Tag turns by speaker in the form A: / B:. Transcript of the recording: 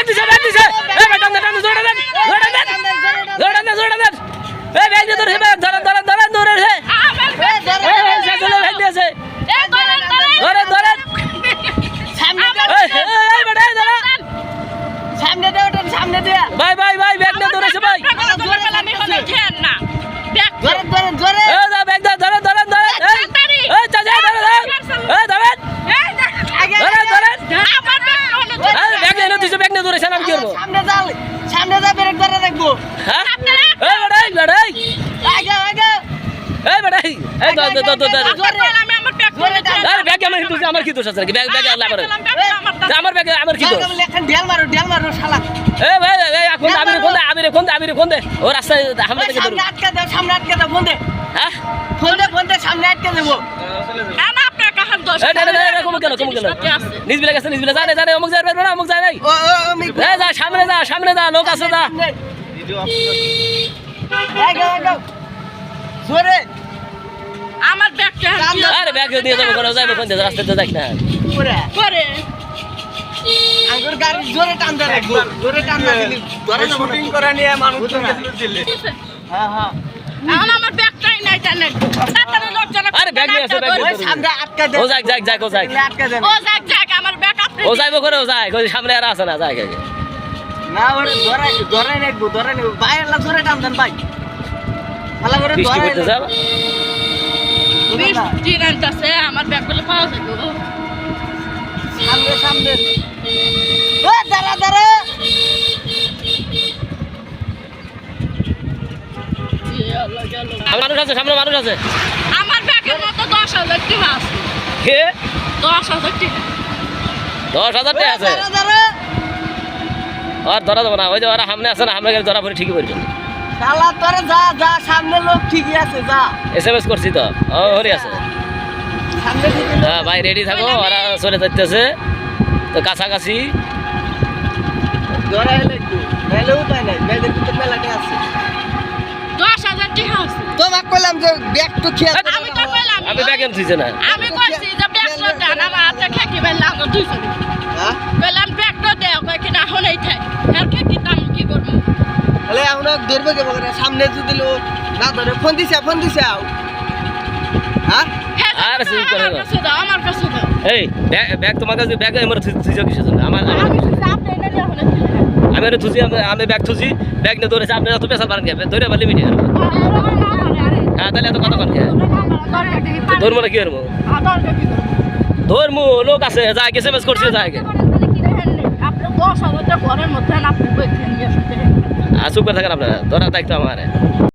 A: Bag দিছে bag দিছে এই ব্যাগ টান টান জোড়া দেন জোড়া দেন জোড়া দেন জোড়া দেন এই ব্যাগ দিয়ে ধরে ব্যাগ ধরেন
B: রাখব
A: হ্যাঁ? এই বেটা এই
B: আগে আগে
A: এই বেটা এই
C: ব্যাগ করে
A: আরে ব্যাগ আমার হিন্দু আমার কি দোষ আছে নাকি? ব্যাগ ব্যাগ আল্লাহ করে। আমার ব্যাগে আমার কি দোষ?
B: লেখান ঢেল মারো ঢেল মারো শালা।
A: এই ভাই এই এখন আমিরে কোন দে আমিরে কোন দে আমিরে কোন দে। ও রাস্তায় ধরু
B: সামনে আটকে দাও সামনে আটকে দাও ফোন দে।
A: হ্যাঁ?
B: ফোন দে ফোন দে সামনে আটকে দেবো।
C: না আপনার কাহার দোষ
A: এই না না না কম কেন কম কেন? নিজ বিলে গেছে নিজ বিলে। জানে জানে অমুক যায় না অমুক যায় নাই।
B: ও ও আমি
A: যা সামনে যা সামনে যা লোক আছে যা।
C: আমার ব্যাগটা
A: আরে ব্যাগ দিয়ে যাব কোন যাইবো কোন রাস্তাতে যাই না।
C: করে
B: আঙ্গুর গাড়ি জোরে টান দে রাখব জোরে টান না দিলি ধরে যাব শুটিং করে নিয়ে মানুষ হ্যাঁ হ্যাঁ।
C: এখন আমার ব্যাগটাই নাই জানে তাড়াতাড়ি লোকজন
A: আরে ব্যাগ নিয়ে আসো, ব্যাগ নিয়ে
B: ওই সামনে আটকে দে।
A: ও যাক যাক যাক ও যাক।
B: আটকে দে।
C: ও যাক যাক আমার ব্যাগ আপনি
A: ও যাইবো করে ও যায় কই সামনে আর আছে না যাক
B: না ওরে ধরে ধরে রাখব ধরে নেব বাইরে লা জোরে টান দেন ভাই। ভালো করে ধরে
A: করতে
C: বৃষ্টি নামতেছে আমার ব্যাগগুলো পাওয়া যাবে
B: সামনে সামনে। ও দাঁড়া দাঁড়া।
A: মানুষ আছে সামনে মানুষ আছে।
C: আমার ব্যাগের মতো দশ হাজার টাকা আছে। দশ হাজার টাকা
A: দশ হাজার টাকা আছে। আর ধরা দেবো না। ওই যে ওরা সামনে আছে না সামনে গেলে ধরা পড়ে ঠিকই পড়বে।
B: শালা তোরে যা যা সামনে লোক ঠিকই আছে যা।
A: করছি তো। ও হরি আছে। হ্যাঁ ভাই রেডি থাকো ওরা চলে যাইতেছে। তো কাছাকাছি।
B: ধরে হেলে একটু। উপায় নাই ব্যাগের ভিতরে মেলাটা আছে।
C: দশ হাজার টাকা আছে
B: তোমাকে কইলাম যে ব্যাগ তো খেয়ে
C: আমি তো
A: আমি ব্যাগ না।
C: আমি কইছি যে আমার হাতে বেললাম দুইশো
B: হ্যাঁ?
C: দেও কই হলেই থাক আর খেকি দাম কি করব
B: তাহলে ধরবে কে বলে সামনে যদি লোক না ধরে ফোন দিছে ফোন দিছে আও হ্যাঁ
C: হ্যাঁ,
A: আর চুপ করে দাও।
C: আমার কাছে দাও
A: এই ব্যাগ তোমার কাছে ব্যাগ আমার থুজি কিসের জন্য আমার
C: আমি
A: আমি থুজি আমি আমি ব্যাগ থুজি ব্যাগ নিয়ে ধরেছি আপনি এত পেশা পারেন খেয়ে ধরে পারলে মিটে হ্যাঁ তাহলে এত কথা কন ধরবো না কি করব ধরবো লোক আছে যা গেছে মেস করছে যা আগে
C: আপনি দশ হাজারটা ঘরের মধ্যে আপনি
A: করে থাকেন আপনারা ধরা থাকতো আমার।